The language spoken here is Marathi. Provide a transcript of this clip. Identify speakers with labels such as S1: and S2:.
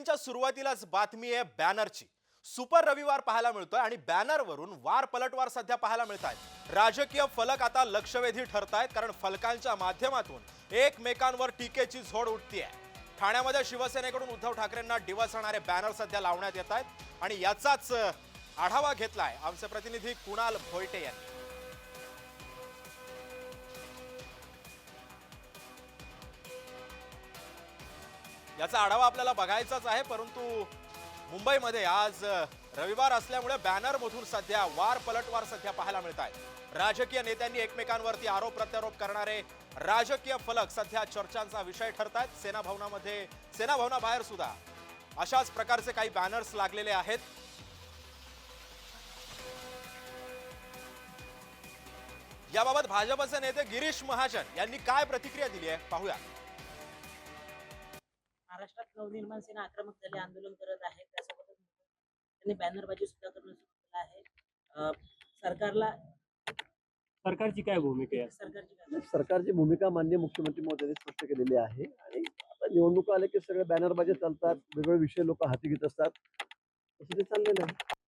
S1: बुलेटिनच्या सुरुवातीलाच बातमी आहे बॅनरची. सुपर रविवार पाहायला मिळतोय आणि बॅनरवरून वार पलटवार सध्या पाहायला मिळत आहेत राजकीय फलक आता लक्षवेधी ठरतायत कारण फलकांच्या माध्यमातून एकमेकांवर टीकेची झोड उठतीये. ठाण्यामध्ये शिवसेनेकडून उद्धव ठाकरेंना डिवसणारे बॅनर सध्या लावण्यात येत आहेत आणि याचाच आढावा घेतलाय आमचे प्रतिनिधी कुणाल भोयटे यांनी. याचा आढावा आपल्याला बघायचाच आहे परंतु मुंबईमध्ये आज रविवार असल्यामुळे बॅनर मधून सध्या वार पलटवार सध्या पाहायला मिळत आहे. राजकीय नेत्यांनी एकमेकांवरती आरोप प्रत्यारोप करणारे राजकीय फलक सध्या चर्चांचा विषय ठरत आहेत सेना भवनामध्ये सेना भवनाबाहेर सुद्धा. अशाच प्रकारचे काही बॅनर्स लागलेले आहेत. याबाबत भाजपचे नेते गिरीश महाजन यांनी काय प्रतिक्रिया दिली आहे? पाहूया.
S2: नवनिर्माण सेना आक्रमक झाले आंदोलन करत आहे. त्यासोबतच त्यांनी बॅनरबाजी सुद्धा करणं सुरू केलं आहे. अं, सरकारला
S3: सरकारची काय भूमिका आहे?
S2: सरकारची काय-
S4: सरकारची भूमिका मान्य मुख्यमंत्री महोदयांनी स्पष्ट केलेली आहे आणि आता निवडणुका आल्या की सगळे बॅनरबाजी चालतात वेगवेगळे विषय लोक हाती घेत असतात. तसं ते चाललेलं आहे.